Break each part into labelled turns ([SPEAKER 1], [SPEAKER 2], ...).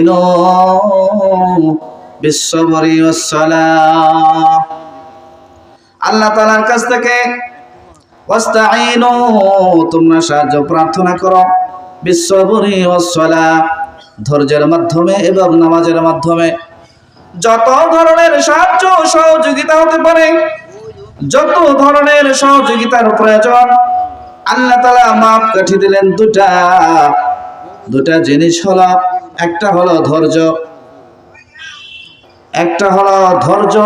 [SPEAKER 1] واستعينوا بالصبر والصلاة আল্লাহ তাআলার কাছ থেকে ওয়াস্তাইনু তোমরা সাহায্য প্রার্থনা করো বিশ্ববরি ওয়াসসালা ধৈর্যের মাধ্যমে এবং নামাজের মাধ্যমে যত ধরনের সাহায্য সহযোগিতা হতে পারে যত ধরনের সহযোগিতার প্রয়োজন আল্লাহ তাআলা মাপ কাঠি দিলেন দুটা দুটা জিনিস হলো একটা হলো ধৈর্য, একটা হলো ধৈর্য।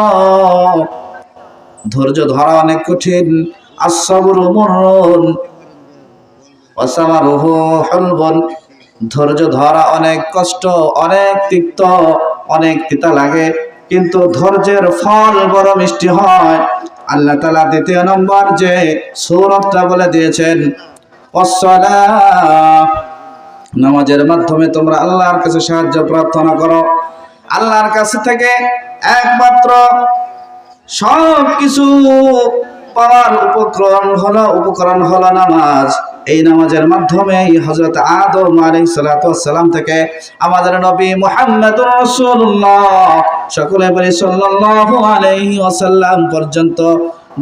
[SPEAKER 1] ধৈর্য ধরা অনেক কঠিন ধৈর্য ধরা অনেক কষ্ট, অনেক তিক্ত, অনেক তিতা লাগে, কিন্তু ধৈর্যের ফল বড় মিষ্টি হয়। আল্লাহ তালা দ্বিতীয় নম্বর যে সৌরভটা বলে দিয়েছেন অসলা নামাজের মাধ্যমে তোমরা আল্লাহর কাছে সাহায্য প্রার্থনা করো। আল্লাহর কাছে থেকে একমাত্র সব কিছু পাওয়ার উপকরণ হলো উপকরণ হলো নামাজ। এই নামাজের মাধ্যমে হজরত আদম আলাইহিস সালাতু সালাম থেকে আমাদের নবী রাসূলুল্লাহ, সকলে বলি ওয়াসাল্লাম পর্যন্ত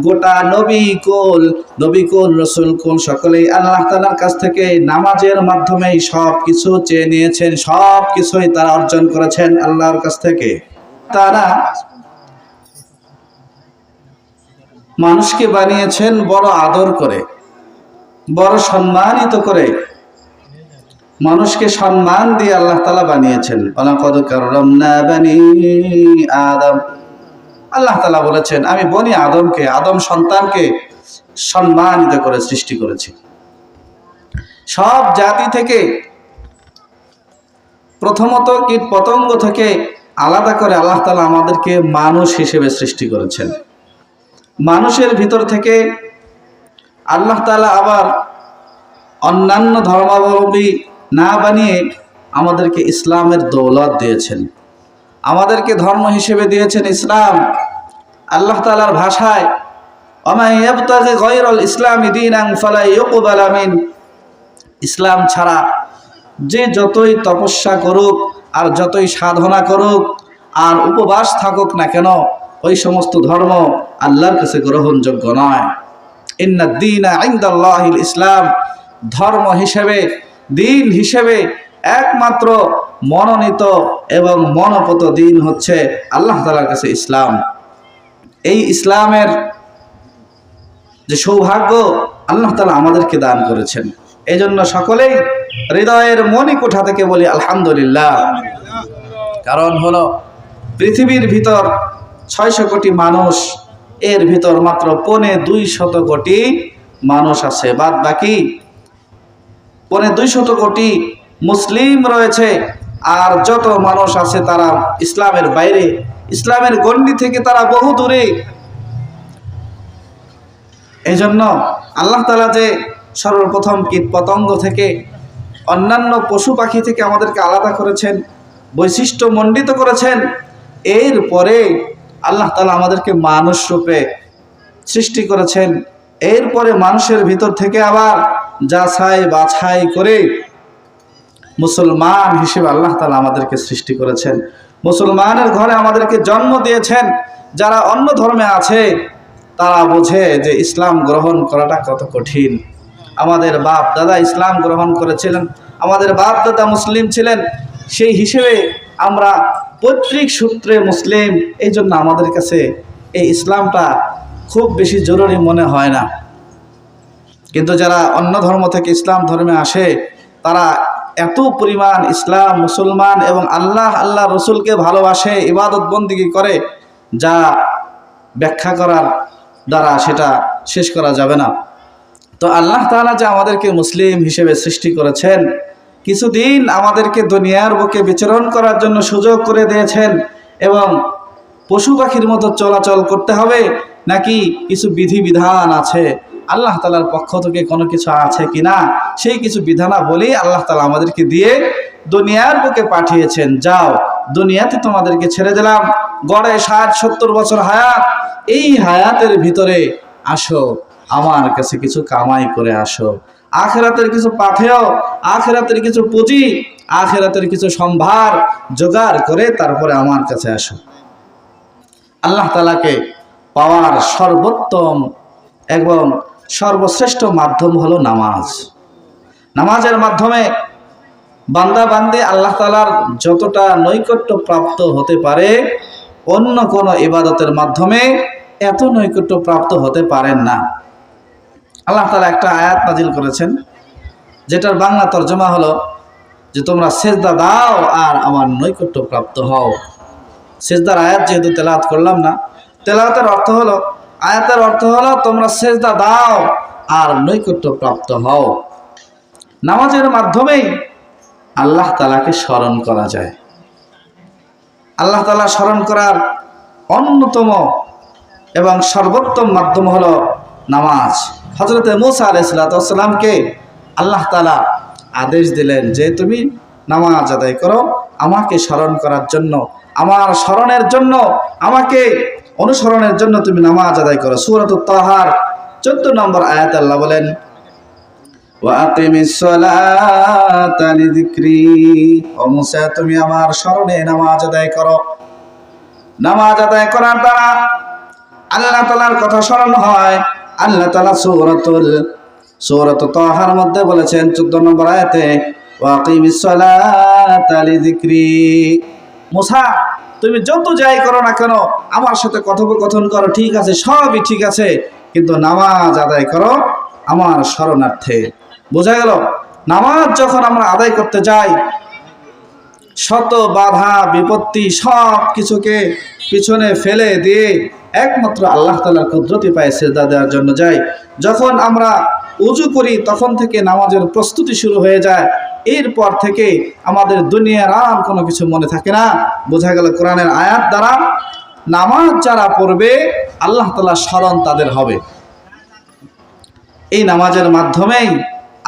[SPEAKER 1] গোটা নবী কুল নবী কুল, রসুল কুল সকলেই আল্লাহ তাআলার কাছ থেকে নামাজের মাধ্যমেই সব কিছু চেয়ে নিয়েছেন সব কিছুই তারা অর্জন করেছেন আল্লাহর কাছ থেকে। তারা মানুষকে বানিয়েছেন বড় আদর করে, বড় সম্মানিত করে। মানুষকে সম্মান দিয়ে আল্লাহ তালা বানিয়েছেন। অলাকদ কাররামনা বানি আদম। আল্লাহ তালা বলেছেন, আমি বনি আদমকে, আদম সন্তানকে সম্মানিত করে সৃষ্টি করেছি। সব জাতি থেকে প্রথমত কীট পতঙ্গ থেকে আলাদা করে আল্লাহ তালা আমাদেরকে মানুষ হিসেবে সৃষ্টি করেছেন। মানুষের ভিতর থেকে আল্লাহ তালা আবার অন্যান্য ধর্মাবলম্বী না বানিয়ে আমাদেরকে ইসলামের দৌলত দিয়েছেন। আমাদেরকে ধর্ম হিসেবে দিয়েছেন ইসলাম। আল্লাহ তালার ভাষায় ইসলামী দিন আমিন। ইসলাম ছাড়া যে যতই তপস্যা করুক আর যতই সাধনা করুক, আর উপবাস থাকুক না কেন, ওই সমস্ত ধর্ম আল্লাহর কাছে গ্রহণযোগ্য নয়। ইন্দিন ইসলাম ধর্ম হিসেবে, দিন হিসেবে একমাত্র মনোনীত এবং মনোপত দিন হচ্ছে আল্লাহ তালার কাছে ইসলাম। এই ইসলামের যে সৌভাগ্য আল্লাহ তালা আমাদেরকে দান করেছেন। এই জন্য সকলেই হৃদয়ের মনি কোঠা থেকে বলি আলহামদুলিল্লাহ। কারণ হলো পৃথিবীর ভিতর ছয়শো কোটি মানুষ, এর ভিতর মাত্র পনে দুই শত কোটি মানুষ আছে। বাদ বাকি পনে দুই শত কোটি মুসলিম রয়েছে, আর যত মানুষ আছে তারা ইসলামের বাইরে ইসলামের গণ্ডি থেকে তারা বহু দূরে। এই জন্য আল্লাহ তালা যে সর্বপ্রথম কীট পতঙ্গ থেকে অন্যান্য পশু পাখি থেকে আমাদেরকে আলাদা করেছেন, বৈশিষ্ট্য মণ্ডিত করেছেন এরপরে আল্লাহ তালা আমাদেরকে মানুষ রূপে সৃষ্টি করেছেন। এরপরে মানুষের ভিতর থেকে আবার যাছাই বাছাই করে মুসলমান হিসেবে আল্লাহ তালা আমাদেরকে সৃষ্টি করেছেন। মুসলমানের ঘরে আমাদেরকে জন্ম দিয়েছেন, যারা অন্য ধর্মে আছে, তারা বোঝে যে ইসলাম গ্রহণ করাটা কত কঠিন। আমাদের বাপ দাদা ইসলাম গ্রহণ করেছিলেন, আমাদের বাপ দাদা মুসলিম ছিলেন, সেই হিসেবে আমরা পৈতৃক সূত্রে মুসলিম এই জন্য আমাদের কাছে এই ইসলামটা খুব বেশি জরুরি মনে হয় না। কিন্তু যারা অন্য ধর্ম থেকে ইসলাম ধর্মে আসে, তারা এত পরিমাণ ইসলাম, মুসলমান এবং আল্লাহ আল্লাহ রসুলকে ভালোবাসে, ইবাদত বন্দিগি করে, যা ব্যাখ্যা করার দ্বারা সেটা শেষ করা যাবে না। তো আল্লাহ তালা যে আমাদেরকে মুসলিম হিসেবে সৃষ্টি করেছেন, কিছুদিন আমাদেরকে দুনিয়ার বুকে বিচরণ করার জন্য সুযোগ করে দিয়েছেন এবং পশু পাখির মতো চলাচল করতে হবে, নাকি কিছু বিধিবিধান আছে? আল্লাহ তালার পক্ষ থেকে কোনো কিছু আছে কি না সেই কিছু বিধানা বলেই আল্লাহ তালা আমাদেরকে দিয়ে দুনিয়ার বুকে পাঠিয়েছেন। যাও, দুনিয়াতে তোমাদেরকে ছেড়ে দিলাম। গড়ে ষাট, সত্তর বছর হায়াত, এই হায়াতের ভিতরে আসো, আমার কাছে কিছু কামাই করে আসো। আখেরাতের কিছু পাঠেও, আখেরাতের কিছু পুঁজি, আখেরাতের কিছু সম্ভার জোগাড় করে তারপরে আমার কাছে আসো। আল্লাহ তালাকে পাওয়ার সর্বোত্তম এবং সর্বশ্রেষ্ঠ মাধ্যম হলো নামাজ। নামাজের মাধ্যমে বান্দা বান্দি আল্লাহ তালার যতটা নৈকট্য প্রাপ্ত হতে পারে, অন্য কোনো ইবাদতের মাধ্যমে এত নৈকট্য প্রাপ্ত হতে পারেন না। আল্লাহ তালা একটা আয়াত নাজিল করেছেন, যেটার বাংলা তর্জমা হলো যে তোমরা সেজদা দাও আর আমার নৈকট্য প্রাপ্ত হও। সেজদার আয়াত যেহেতু তেলাওয়াত করলাম না, তেলাওয়াতের অর্থ হলো আয়াতের অর্থ হলো, তোমরা সেজদা দাও আর নৈকট্য প্রাপ্ত হও। নামাজের মাধ্যমেই আল্লাহ তালাকে স্মরণ করা যায়। আল্লাহ তালা স্মরণ করার অন্যতম এবং সর্বোত্তম মাধ্যম হলো নামাজ। হজরতে মুসা আলাইসালামকে আল্লাহ তালা আদেশ দিলেন যে, তুমি নামাজ আদায় করো, আমাকে স্মরণ করার জন্য, আমার স্মরণের জন্য আমাকে অনুসরণের জন্য তুমি নামাজ আদায় করো। সুরাত তাহার, চোদ্দ নম্বর আয়াত আল্লাহ বলেন তুমি আমার স্মরণে নামাজ আদায় করো। নামাজ আদায় করার দ্বারা আল্লাহ তালার কথা স্মরণ হয়। আল্লাহ তালা সৌরতুল, সৌরত তহার মধ্যে বলেছেন, চোদ্দ নম্বর আয়াতে ওয়াকিমিস মুসা তুমি যত যাই করো না কেন, আমার সাথে কথোপকথন করো, ঠিক আছে, সবই ঠিক আছে, কিন্তু নামাজ আদায় করো আমার শরণার্থে। বোঝা গেল? নামাজ যখন আমরা আদায় করতে যাই, শত বাধা, বিপত্তি, সব কিছুকে পিছনে ফেলে দিয়ে একমাত্র আল্লাহ তালার কুদরতি পায়ে সেজদা দেওয়ার জন্য যাই। যখন আমরা উজু করি, তখন থেকে নামাজের প্রস্তুতি শুরু হয়ে যায়। এরপর থেকে আমাদের দুনিয়ার আর কোনো কিছু মনে থাকে না। বোঝা গেল কোরআনের আয়াত দ্বারা নামাজ যারা পড়বে, আল্লাহ তালা স্মরণ তাদের হবে। এই নামাজের মাধ্যমেই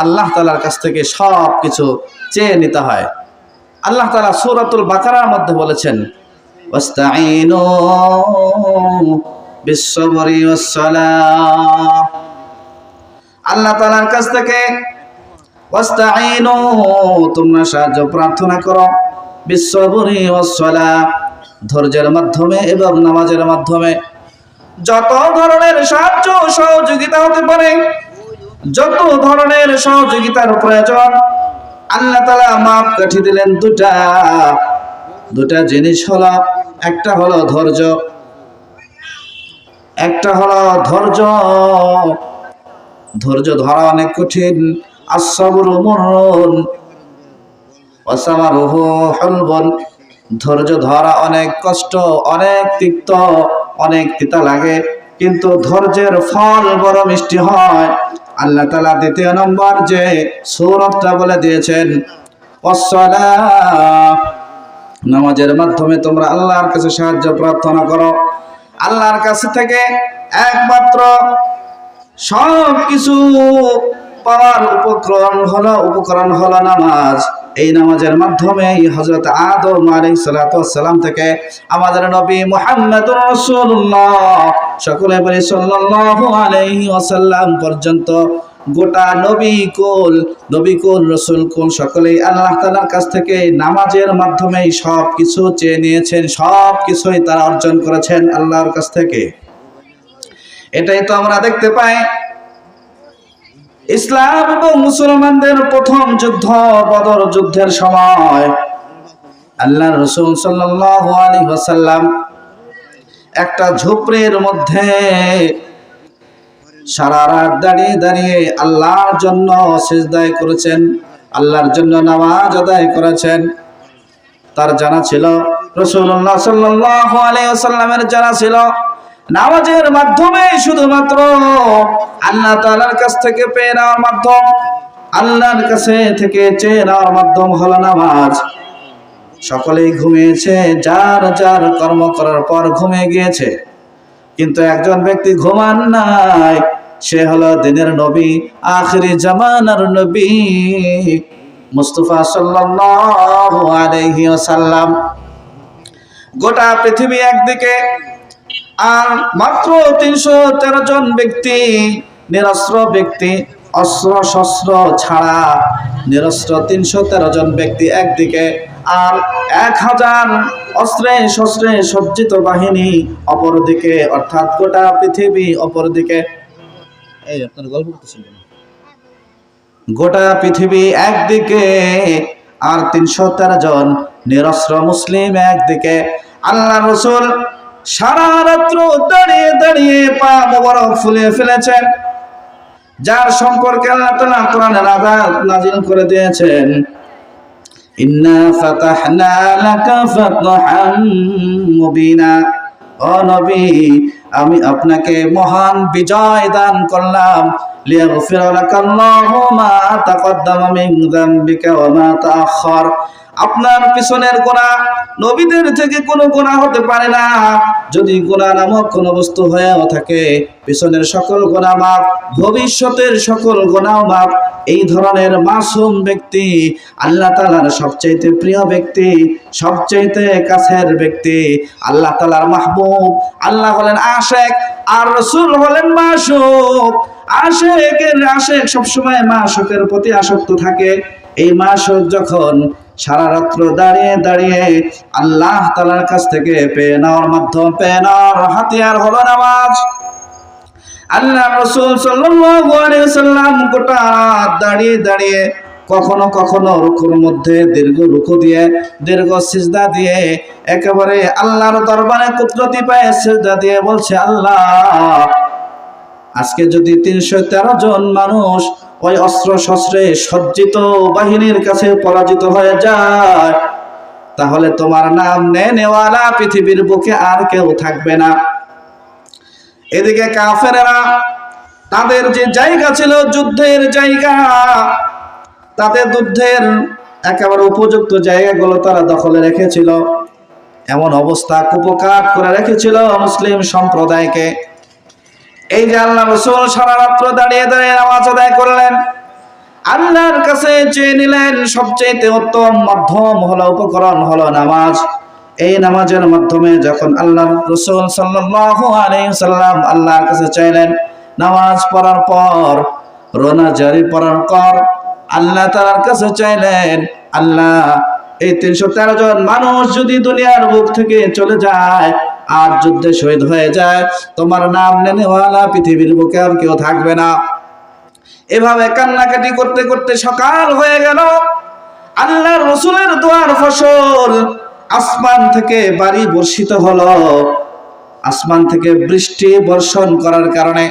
[SPEAKER 1] আল্লাহ তালার কাছ থেকে সব কিছু চেয়ে নিতে হয়। আল্লাহ তালা সুরাতুল বাকারার মধ্যে বলেছেন বিশ্বরি আল্লাহ তালার কাছ থেকে তোমরা সাহায্য প্রার্থনা করো বিশ্বরি ধৈর্যের মাধ্যমে এবং নামাজের মাধ্যমে। যত ধরনের সাহায্য সহযোগিতা হতে পারে, যত ধরনের সহযোগিতার প্রয়োজন, আল্লাহ তালা মাপ কাঠি দিলেন দুটা দুটা জিনিস হলো, একটা হলো ধৈর্য। একটা হলো ধৈর্য। ধৈর্য ধরা অনেক কঠিন। ধৈর্য ধরা অনেক কষ্ট, অনেক তিক্ত, অনেক তিতা লাগে। কিন্তু ধৈর্যের ফল বড় মিষ্টি হয়। আল্লাহ তালা দ্বিতীয় নম্বর যে সৌরভটা বলে দিয়েছেন নামাজের মাধ্যমে তোমরা আল্লাহর কাছে সাহায্য প্রার্থনা করো। আল্লাহর কাছে থেকে একমাত্র সব কিছু পাওয়ার উপকরণ হলো উপকরণ হলো নামাজ। এই নামাজের মাধ্যমে হজরত আদম আলাই সালাম থেকে আমাদের নবী মোহাম্মদ সকলে বলি ওয়াসাল্লাম পর্যন্ত গোটা নবী কুল নবী কুল, রসুল কুল সকলেই আল্লাহ তালার কাছ থেকে নামাজের মাধ্যমেই সব কিছু চেয়ে নিয়েছেন সব কিছুই তারা অর্জন করেছেন আল্লাহর কাছ থেকে। এটাই তো আমরা দেখতে পাই। ইসলাম এবং মুসলমানদের প্রথম যুদ্ধ, বদর যুদ্ধের সময়। আল্লাহ রসুল সাল্লাহ আলী ওয়াসাল্লাম একটা ঝুপড়ির মধ্যে সারা রাত দাঁড়িয়ে দাঁড়িয়ে আল্লাহর জন্য সেজদায় করেছেন, আল্লাহর জন্য নামাজ আদায় করেছেন। তার জানা ছিল, রসুল্লাহ সাল্লাহ আলাইসাল্লামের জানা ছিল নামাজের মাধ্যমে শুধুমাত্র আল্লাহ তালার কাছ থেকে পেয়ে নেওয়ার মাধ্যম, আল্লাহর কাছে থেকে চেয়ে নেওয়ার মাধ্যম হলো নামাজ। সকলেই ঘুমিয়েছে, যার যার কর্ম করার পর ঘুমিয়ে গিয়েছে। কিন্তু একজন ব্যক্তি ঘুমান নাই, সে হলো দিনের নবী, আখরি জামানার নবী মুস্তফা সাল্লাল্লাহু আলাইহি ওয়াসাল্লাম। গোটা পৃথিবী একদিকে আর মাত্র তিনশো তেরো জন ব্যক্তি নিরস্ত্র ব্যক্তি অস্ত্র শস্ত্র ছাড়া নিরস্ত্র তিনশো তেরো জন ব্যক্তি একদিকে আর এক হাজার অস্ত্রে শস্ত্রে সজ্জিত বাহিনী অপরদিকে, অর্থাৎ গোটা পৃথিবী অপরদিকে। এই আপনার গল্প গোটা পৃথিবী একদিকে আর তিনশো তেরো জন নিরস্ত্র মুসলিম একদিকে। আল্লাহ রসুল সারা রাত্র দাঁড়িয়ে দাঁড়িয়ে পা মোবারক ফুলিয়ে ফেলেছেন। যার সম্পর্কে আল্লাহ তাআলা নাজিল করে দিয়েছেন। ইন্না ফাতাহনা লাকা ফাতহাম মুবিনা। ও নবী, আমি আপনাকে মহান বিজয় দান করলাম। লিয়াগফিরা লাকা আল্লাহু মা তাকদ্দামা মিন যামবিকা ওয়া মা তাআখার আপনার পিছনের গোনা নবীদের থেকে কোনো গোনা হতে পারে না। যদি গোনা নামক কোনো বস্তু হয়েও থাকে, পিছনের সকল গোনা মাপ ভবিষ্যতের সকল গোনাও মাপ এই ধরনের মাসুম ব্যক্তি আল্লাহ তালার সবচাইতে প্রিয় ব্যক্তি, সবচাইতে কাছের ব্যক্তি আল্লাহ তালার মাহবুব। আল্লাহ হলেন আশেক, আর রসুল হলেন মাসুক। আশেকের আশেক সবসময় মাসুকের প্রতি আসক্ত থাকে। এই মাসুক যখন সারা রাত্র দাঁড়িয়ে দাঁড়িয়ে আল্লাহ তালার কাছ থেকে পেয়ে নেওয়ার মাধ্যম, পেয়ে নেওয়ার হাতিয়ার হলো নামাজ। আল্লাহ রসুল সাল্লাম গোটা রাত দাঁড়িয়ে দাঁড়িয়ে কখনো কখনো রুকুর মধ্যে দীর্ঘ রুকু দিয়ে, দীর্ঘ সিজদা দিয়ে, একেবারে আল্লাহর দরবারে কুদরতি পায়ে সিজদা দিয়ে বলছে, আল্লাহ, আজকে যদি তিনশো তেরো জন মানুষ ওই অস্ত্র শস্ত্রে সজ্জিত বাহিনীর কাছে পরাজিত হয়ে যায়। তাহলে তোমার নাম নে নেওয়ালা পৃথিবীর বুকে আর কেউ থাকবে না। এদিকে কাফেরেরা, তাদের যে জায়গা ছিল যুদ্ধের জায়গা তাদের যুদ্ধের একেবারে উপযুক্ত জায়গাগুলো তারা দখলে রেখেছিল। এমন অবস্থা কুপকাত করে রেখেছিল মুসলিম সম্প্রদায়কে। এই যে আল্লাহ রসুল সারা রাত্র দাঁড়িয়ে দাঁড়িয়ে নামাজ আদায় করলেন, আল্লাহর কাছে চেয়ে নিলেন সবচেয়ে উত্তম মাধ্যম হলো, উপকরণ হলো নামাজ। এই নামাজের মাধ্যমে যখন আল্লাহ রসুল সাল্লাম আল্লাহর কাছে চাইলেন, নামাজ পড়ার পর রোনা জারি পড়ার পর, আল্লাহ তাআলার কাছে চাইলেন, আল্লাহ, এই তিনশো তেরো জন মানুষ যদি দুনিয়ার বুক থেকে চলে যায় আর যুদ্ধে শহীদ হয়ে যায়, তোমার নাম নেনেওয়ালা, পৃথিবীর বুকে আর কেউ থাকবে না। এভাবে কান্নাকাটি করতে করতে সকাল হয়ে গেল। আল্লাহর রসুলের দোয়ার ফসল আসমান থেকে বাড়ি বর্ষিত হলো। আসমান থেকে বৃষ্টি বর্ষণ করার কারণে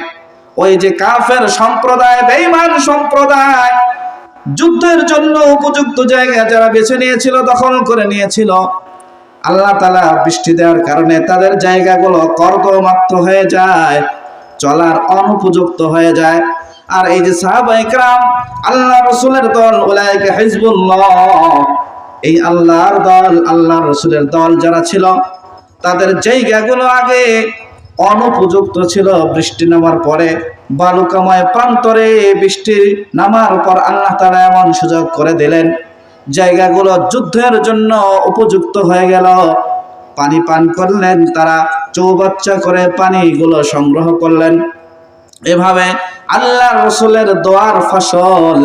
[SPEAKER 1] ওই যে কাফের সম্প্রদায়, বেঈমান সম্প্রদায়, যুদ্ধের জন্য উপযুক্ত জায়গা যারা বেছে নিয়েছিল, দখল করে নিয়েছিল আল্লাহ তালা বৃষ্টি দেওয়ার কারণে তাদের জায়গাগুলো কর্দমাক্ত হয়ে যায়, চলার অনুপযুক্ত হয়ে যায়। আর এই যে সাহাবা ইকরাম আল্লাহ রসুলের দল ওলাইকে হিজবুল্লাহ, এই আল্লাহর দল আল্লাহ রসুলের দল যারা ছিল, তাদের জায়গাগুলো আগে অনুপযুক্ত ছিল বৃষ্টি নামার পরে। বালুকাময় প্রান্তরে বৃষ্টি নামার পর আল্লাহ তারা এমন সুযোগ করে দিলেন জায়গাগুলো যুদ্ধের জন্য উপযুক্ত হয়ে গেল। পানি পান করলেন তারা, চৌবাচ্চা করে পানিগুলো সংগ্রহ করলেন। এভাবে আল্লাহ রসুলের দোয়ার ফসল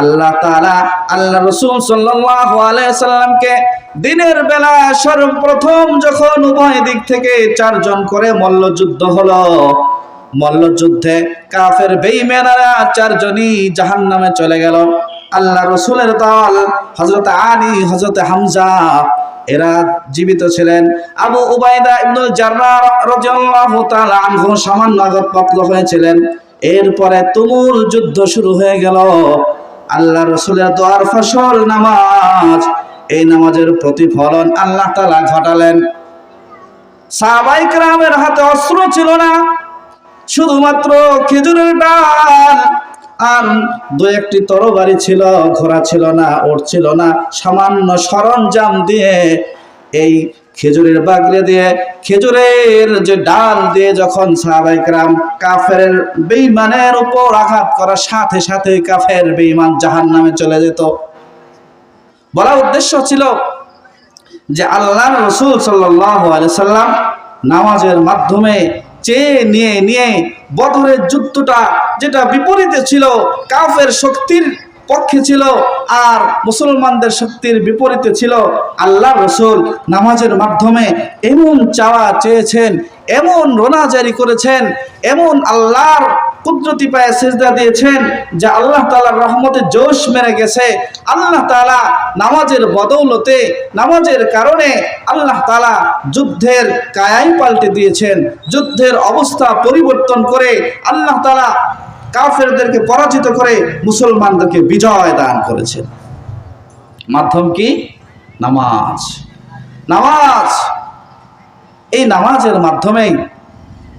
[SPEAKER 1] আল্লাহ তাআলা, আল্লাহ রসুল সাল্লামকে দিনের বেলা সর্বপ্রথম যখন উভয় দিক থেকে চারজন করে মল্লযুদ্ধ হলো, মল্লযুদ্ধে কাফের বেইমেনারা চারজনই জাহান্নামে চলে গেল। আল্লাহ রসুলের দল হজরত আলী হজরত হামজা, এরা জীবিত ছিলেন। আবু উবায়দা ইবনুল জার্রা রাদিয়াল্লাহু তাআলা আনহু সামান্য আঘাতপ্রাপ্ত হয়েছিলেন। এরপরে তুমুল যুদ্ধ শুরু হয়ে গেল। আল্লাহ রসুলের দোয়ার ফসল নামাজ, এই নামাজের প্রতিফলন আল্লাহ তালা ঘটালেন। সাবাইক রামের হাতে অস্ত্র ছিল না, শুধুমাত্র খেজুরের ডাল আর দু একটি তরবারি ছিল, ঘোড়া ছিল না ওর ছিল না। সামান্য সরঞ্জাম দিয়ে এই খেজুরের বাগড়ে দিয়ে, খেজুরের যে ডাল দিয়ে যখন সাহাবাইকরাম কাফের বেইমানের উপর আঘাত করার সাথে সাথে কাফের বেইমান জাহান নামে চলে যেত। বলা উদ্দেশ্য ছিল যে আল্লাহ রসুল সাল্লাম নামাজের মাধ্যমে চেয়ে নিয়ে নিয়ে বদরের যুদ্ধটা যেটা বিপরীতে ছিল কাফের শক্তির পক্ষে ছিল আর মুসলমানদের শক্তির বিপরীতে ছিল আল্লাহ রসুল। নামাজের মাধ্যমে এমন চাওয়া চেয়েছেন, এমন রোনা জারি করেছেন, এমন আল্লাহর কুদরতি পায়ে সেজদা দিয়েছেন যে আল্লাহ তালার রহমতে জোশ মেরে গেছে। আল্লাহ তালা নামাজের বদৌলতে, নামাজের কারণে আল্লাহ তালা যুদ্ধের কায়াই পাল্টে দিয়েছেন। যুদ্ধের অবস্থা পরিবর্তন করে আল্লাহ তালা কাফেরদেরকে পরাজিত করে মুসলমানদেরকে বিজয় দান করেছেন। মাধ্যম কি? নামাজ। নামাজ। এই নামাজের মাধ্যমেই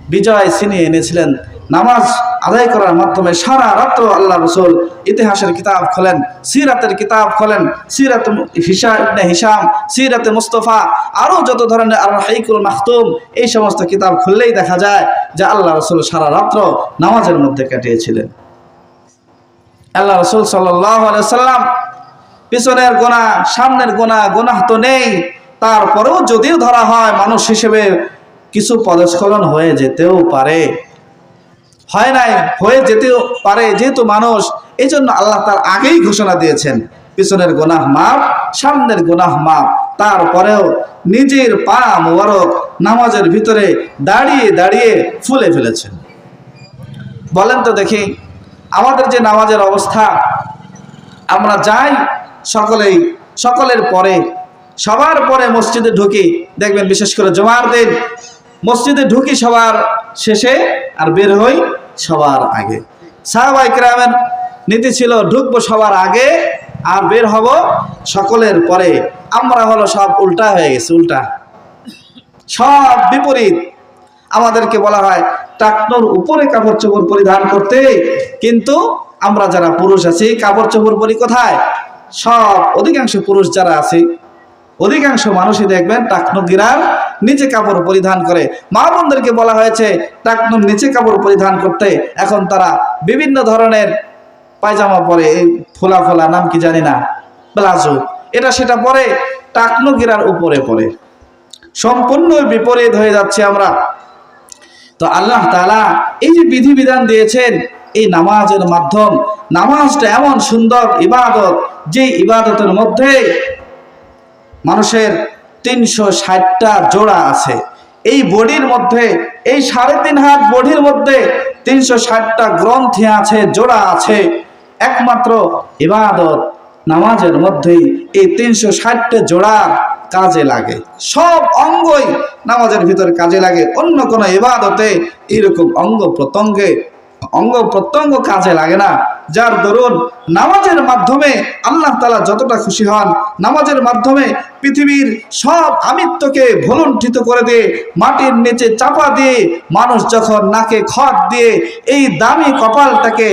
[SPEAKER 1] বিজয় ছিনিয়ে এনেছিলেন নামাজ আদায় করার মাধ্যমে সারা রাত্র আল্লাহ রসুল ইতিহাসের কিতাব খোলেন, সিরাতের কিতাব খোলেন, সিরাত হিসা হিসাম সিরাতে মুস্তফা আরও যত ধরনের আর হাইকুল মাহতুম এই সমস্ত কিতাব খুললেই দেখা যায় যে আল্লাহ রসুল সারা রাত্র নামাজের মধ্যে কাটিয়েছিলেন। আল্লাহ রসুল সাল্লাম পিছনের গোনা, সামনের গোনা, গোনাহ তো নেই, তারপরেও যদিও ধরা হয়, মানুষ হিসেবে কিছু পদস্খলন হয়ে যেতেও পারে। হয় নাই, হয়ে যেতেও পারে যেহেতু মানুষ এই জন্য আল্লাহ তার আগেই ঘোষণা দিয়েছেন, পিছনের গোনাহ মাপ সামনের গোনাহ মাপ তারপরেও নিজের পা মোবারক নামাজের ভিতরে দাঁড়িয়ে দাঁড়িয়ে ফুলে ফেলেছেন। বলেন তো দেখি, আমাদের যে নামাজের অবস্থা, আমরা যাই সকলেই, সকলের পরে, সবার পরে মসজিদে ঢুকি, দেখবেন বিশেষ করে জমার দিন, মসজিদে ঢুকি সবার শেষে আর বের হই সবার আগে। সাহাবাই গ্রামের নীতি ছিল, ঢুকবো সবার আগে আর বের হব সকলের পরে। আমরা হলো সব উল্টা হয়ে গেছে, উল্টা। সব বিপরীত। আমাদেরকে বলা হয় টাকনোর উপরে কাপড় চোপড় পরিধান করতে। কিন্তু আমরা যারা পুরুষ আছি, কাপড় চোপড় পরি কোথায়? সব অধিকাংশ পুরুষ যারা আছে অধিকাংশ মানুষই দেখবেন টাকনু গিরার নিচে কাপড় পরিধান করে। মা বোনদেরকে বলা হয়েছে, টাকনুর নিচে কাপড় পরিধান করতে এখন তারা বিভিন্ন ধরনের পায়জামা পরে, এই ফোলা ফোলা, নাম কি জানি না, প্লাজো, এটা সেটা পরে টাকনু গিরার উপরে পরে। সম্পূর্ণ বিপরীত হয়ে যাচ্ছে আমরা। তো আল্লাহ তালা এই যে বিধিবিধান দিয়েছেন, এই নামাজের মাধ্যম, নামাজটা এমন সুন্দর ইবাদত যে ইবাদতের মধ্যে মানুষের তিনশো ষাটটা জোড়া আছে। এই বডির মধ্যে, এই সাড়ে তিন হাত বডির মধ্যে তিনশো ষাটটা গ্রন্থি আছে, জোড়া আছে। একমাত্র ইবাদত নামাজের মধ্যেই এই তিনশো ষাটটা জোড়া কাজে লাগে। সব অঙ্গই নামাজের ভিতরে কাজে লাগে। অন্য কোনো ইবাদতে এরকম অঙ্গ প্রত্যঙ্গে, অঙ্গ প্রত্যঙ্গ কাজে লাগে না। যার দরুন নামাজের মাধ্যমে আল্লাহ তালা যতটা খুশি হন, নামাজের মাধ্যমে পৃথিবীর সব আমিত্বকে ভলুণ্ঠিত করে দিয়ে, মাটির নিচে চাপা দিয়ে, মানুষ যখন নাকে খড় দিয়ে এই দামি কপালটাকে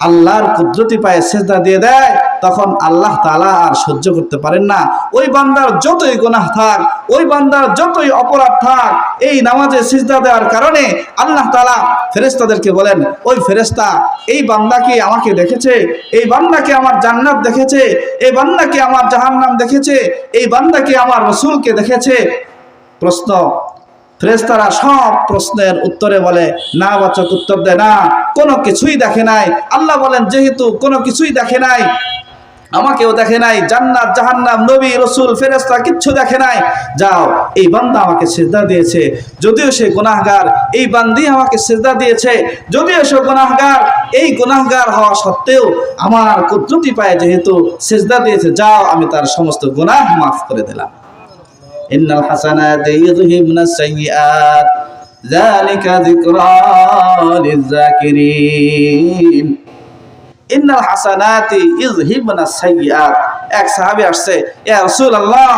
[SPEAKER 1] আল্লাহর কুদরতি পায়ে সেজদা দিয়ে দেয়, তখন আল্লাহ তালা আর সহ্য করতে পারেন না। ওই বান্দার যতই গোনাহ থাক, ওই বান্দার যতই অপরাধ থাক, এই নামাজে সিজদা দেওয়ার কারণে আল্লাহ তালা ফেরেস্তাদেরকে বলেন, ওই ফেরেস্তা এই বান্দাকে আমাকে দেখেছে? এই বান্দাকে আমার জান্নাত দেখেছে? এই বান্দাকে আমার জাহান্নাম দেখেছে? এই বান্দাকে আমার রসুলকে দেখেছে? প্রশ্ন ফেরেস্তারা সব প্রশ্নের উত্তরে বলে, না, বাচক, উত্তর দেয় না। কোনো কিছুই দেখে নাই। আল্লাহ বলেন, যেহেতু কোনো কিছুই দেখে নাই, আমাকেও দেখে নাই। জান্নাত, জাহান্নাম, নবী, রসুল ফেরেস্তা কিচ্ছু দেখে নাই। যাও, এই বান্দা আমাকে সেজদা দিয়েছে। যদিও সে গুনাহগার, এই বান্দি আমাকে সেজদা দিয়েছে। যদিও সে গুনাহগার, এই গুনাহগার হওয়া সত্ত্বেও আমার কুদরতি পায়ে যেহেতু সেজদা দিয়েছে, যাও, আমি তার সমস্ত গুনাহ মাফ করে দিলাম। ইন্নাল হাসানাতি ইউযহিবুনাস সাইয়্যাত। যালিকা যিকরা লিযাকিরিন। ইন্নাল হাসানাতি ইউযহিবুনাস সাইয়্যাত। এক সাহাবী আসছে, ইয়া রাসূলুল্লাহ,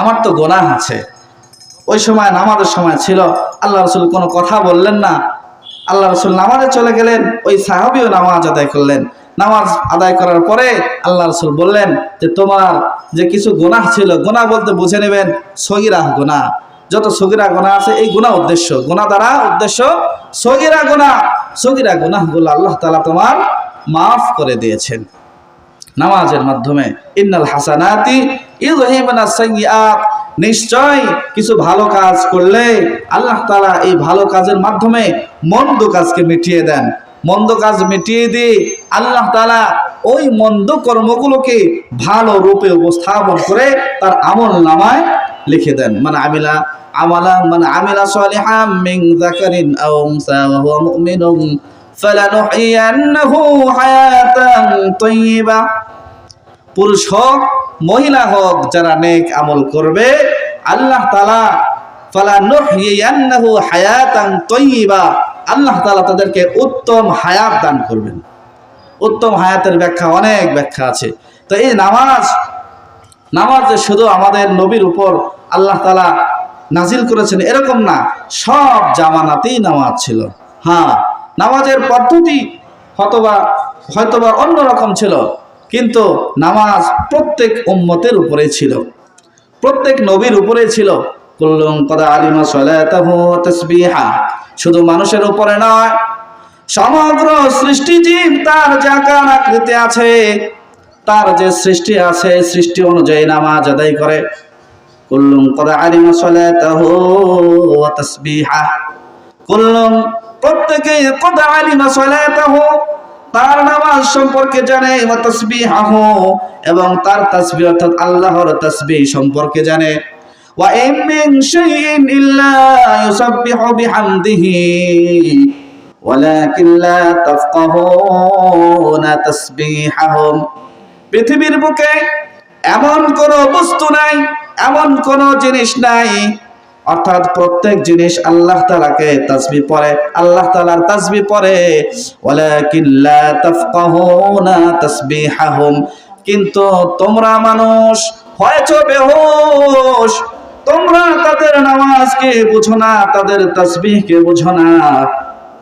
[SPEAKER 1] আমার তো গোনা আছে। ওই সময় নামাজের সময় ছিল, আল্লাহ রসুল কোনো কথা বললেন না। আল্লাহ রসুল নামাজে চলে গেলেন, ওই সাহাবিও নামাজ আদায় করলেন। নামাজ আদায় করার পরে আল্লাহ রসুল বললেন যে তোমার যে কিছু গোনাহ ছিল গোনা বলতে বুঝে নেবেন সগিরা গোনা যত সগিরা গোনা আছে, এই গুণা উদ্দেশ্য। গোনা দ্বারা উদ্দেশ্য সগিরা গোনা সগিরা গুনাহগুলো আল্লাহ তালা তোমার মাফ করে দিয়েছেন। নামাজের মাধ্যমে ইন্নাল হাসানাতি ইউহিবনা সাইয়্যাত। নিশ্চয় কিছু ভালো কাজ করলে আল্লাহ তালা এই ভালো কাজের মাধ্যমে মন্দ কাজকে মিটিয়ে দেন। মন্দ কাজ মিটিয়ে দিয়ে আল্লাহ তালা ওই মন্দ কর্মগুলোকে ভালো রূপে উপস্থাপন করে তার আমল নামায় লিখে দেন। মানে আমিলা আমালা মানে আমিলা সালিহাম মিন যাকারিন আও উনসা ওয়া হুয়া মুমিনুন। ফালানুহইয়ান্নাহু হায়াতান তাইয়্যিবা পুরুষ হোক, মহিলা হোক, যারা নেক আমল করবে, আল্লাহ তালা ফালা নুহইয়ান্নাহু হায়াতান তাইয়্যিবা আল্লাহ তালা তাদেরকে উত্তম হায়াত দান করবেন। উত্তম হায়াতের ব্যাখ্যা, অনেক ব্যাখ্যা আছে। তো এই নামাজ নামাজ যে শুধু আমাদের নবীর উপর আল্লাহ তালা নাজিল করেছেন, এরকম না। সব জামানাতেই নামাজ ছিল। হ্যাঁ নামাজের পদ্ধতি হয়তোবা হয়তোবা অন্যরকম ছিল, কিন্তু নামাজ প্রত্যেক উম্মতের উপরে ছিল। প্রত্যেক নবীর উপরে ছিল। কুল্লুম কদা আলিমা সলাতাহু তাসবিহা। শুধু মানুষের উপরে নয়, সমগ্র সৃষ্টিজীব তার যাকার আকৃতি আছে, তার যে সৃষ্টি আছে, সৃষ্টি অনুযায়ী নামাজ আদায় করে। কুল্লুম কদা আলিমা সলাতাহু ওয়া তাসবিহা। কুল্লুম প্রত্যেকে কদা আলিমা সলাতাহু, তার নামাজ সম্পর্কে জানে এবং তার তাসবিহ অর্থাৎ আল্লাহর তাসবিহ সম্পর্কে জানে। ইম মিন শাইইন ইল্লা ইউসাব্বিহু বিহামদিহি ওয়ালাকিন লা তাফকাহুনা তাসবিহাহুম পৃথিবীর বুকে এমন কোন বস্তু নাই, এমন কোন জিনিস নাই। অর্থাৎ প্রত্যেক জিনিস আল্লাহ তালাকে তাসবি পরে আল্লাহ তালার তাসবি পড়ে। ওয়ালাকিন লা তাফকাহুনা তাসবিহাহুম। কিন্তু তোমরা মানুষ হয়েছ বেহুশ। তোমরা তাদের নামাজকে বুঝো না, তাদের তাসবিহকে বুঝো না।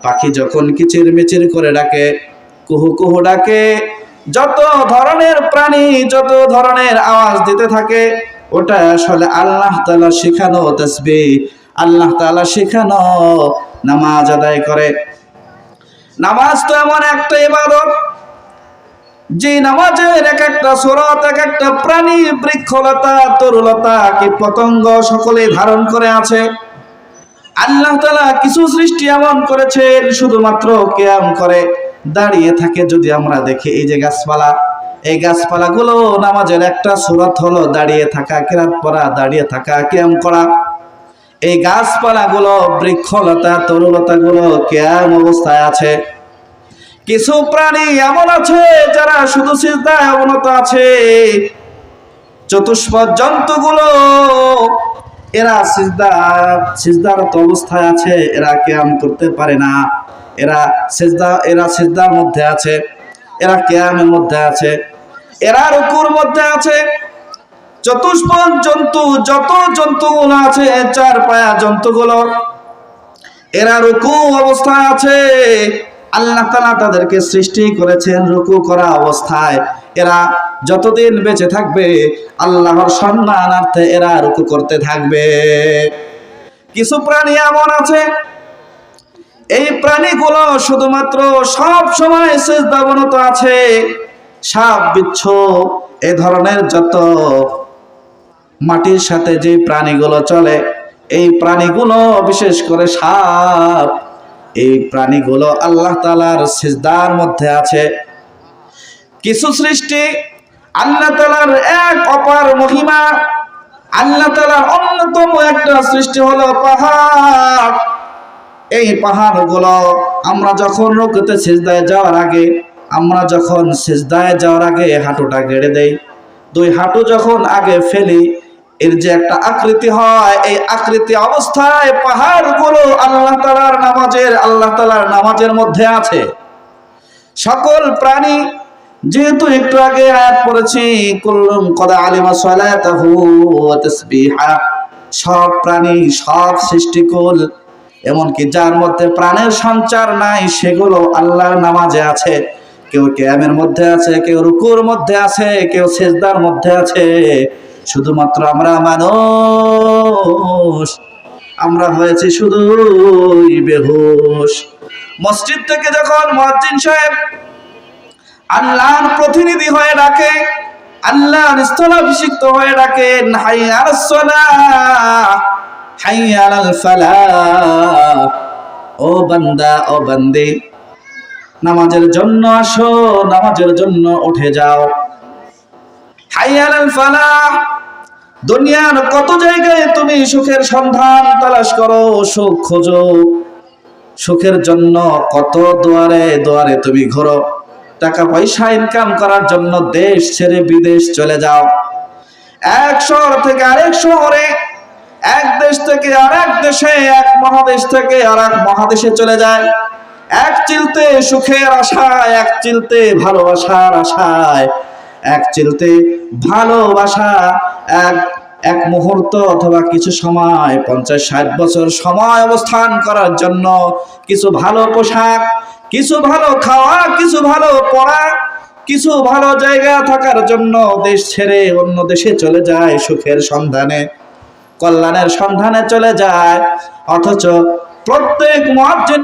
[SPEAKER 1] পাখি যখন কিচির মিচির করে ডাকে, কুহু কুহু ডাকে, যত ধরনের প্রাণী, যত ধরনের আওয়াজ দিতে থাকে, ওটা আসলে আল্লাহ তালা শেখানো তসবি আল্লাহ তালা শেখানো নামাজ আদায় করে। নামাজ তো এমন একটা ইবাদত যে নামাজের এক একটা সুরত, এক একটা প্রাণী বৃক্ষলতা, তরুলতা কীট পতঙ্গ সকলে ধারণ করে আছে? আল্লাহ তালা কিছু সৃষ্টি এমন করেছেন, শুধুমাত্র কেয়াম করে দাঁড়িয়ে থাকে যদি আমরা দেখি এই যে গাছপালা। এই গাছপালাগুলো নামাজের একটা সুরত হলো দাঁড়িয়ে থাকা, কেরাত পরা, দাঁড়িয়ে থাকা, কেয়াম করা। এই গাছপালাগুলো বৃক্ষলতা, তরুলতাগুলো কেয়াম অবস্থায় আছে। কিছু প্রাণী এমন আছে যারা শুধু সিজদায় অবনত আছে। চতুষ্পদ জন্তুগুলো, এরা সিজদা, সিজদারত অবস্থায় আছে, এরা কেয়াম করতে পারে না। এরা সিজদা, এরা সিজদার মধ্যে আছে, এরা কেয়ামের মধ্যে আছে, এরা রুকুর মধ্যে আছে। চতুষ্পদ জন্তু, যত জন্তুগুলো আছে, চার পায়া জন্তুগুলো, এরা রুকু অবস্থায় আছে। আল্লাহ তালা তাদেরকে সৃষ্টি করেছেন রুকু করা অবস্থায়। এরা যতদিন বেঁচে থাকবে, আল্লাহর সম্মানার্থে এরা রুকু করতে থাকবে। কিছু প্রাণী এমন আছে, এই প্রাণীগুলো শুধুমাত্র সব সময় শেষদাবনত আছে। সাপ, বিচ্ছ, এ ধরনের যত মাটির সাথে যে প্রাণীগুলো চলে, এই প্রাণীগুলো বিশেষ করে সাপ এই প্রাণীগুলো আল্লাহ তালার সিজদার মধ্যে আছে। কিছু সৃষ্টি আল্লাহ তালার এক অপার মহিমা, আল্লাহ তালার অন্যতম একটা সৃষ্টি হলো পাহাড়। এই পাহাড়গুলো আমরা যখন রুকুতে সিজদায় যাওয়ার আগে, আমরা যখন সিজদায় যাওয়ার আগে হাঁটুটা গেড়ে দেই। দুই হাঁটু যখন আগে ফেলি এর যে একটা আকৃতি হয়, এই আকৃতি অবস্থায় পাহাড়গুলো আল্লাহ তালার নামাজের, আল্লাহ তালার নামাজের মধ্যে আছে। সকল প্রাণী, যেহেতু একটু আগে আয়াত পড়েছি, কুল্লুম কদা আলিমা সালাতাহু সব প্রাণী, সব সৃষ্টিকুল, এমনকি যার মধ্যে প্রাণের সঞ্চার নাই, সেগুলো আল্লাহর নামাজে আছে। কেউ ক্যামের মধ্যে আছে, কেউ রুকুর মধ্যে আছে, কেউ সেজদার মধ্যে আছে। শুধুমাত্র আমরা মানুষ। আমরা হয়েছি শুধুই বেহুশ। মসজিদ থেকে যখন মসজিদ সাহেব আল্লাহর প্রতিনিধি হয়ে ডাকে, আল্লাহর স্থলাভিষিক্ত হয়ে ডাকেন হাইয়ার সালাহ হাইয়াল ফালাহ ও বান্দা, ও বান্দে, নামাজের জন্য আসো, নামাজের জন্য উঠে যাও। হাইয়াল ফালাহ দুনিয়ার কত জায়গায় তুমি সুখের সন্ধান তালাশ করো, সুখ খোঁজো। সুখের জন্য কত দুয়ারে দুয়ারে তুমি ঘোরো। টাকা পয়সা ইনকাম করার জন্য দেশ ছেড়ে বিদেশ চলে যাও। এক শহর থেকে আরেক শহরে, এক দেশ থেকে আর এক দেশে, এক মহাদেশ থেকে আর এক মহাদেশে চলে যায়। এক চিলতে সুখের আশায়, এক চিলতে ভালোবাসার আশায়, এক চিলতে ভালোবাসা এক এক মুহূর্ত অথবা কিছু সময়, পঞ্চাশ, ষাট বছর সময় অবস্থান করার জন্য কিছু ভালো পোশাক, কিছু ভালো খাওয়া, কিছু ভালো পড়া, কিছু ভালো জায়গা থাকার জন্য দেশ ছেড়ে অন্য দেশে চলে যায় সুখের সন্ধানে, কল্যাণের সন্ধানে চলে যায়। অথচ প্রত্যেক মুয়াজ্জিন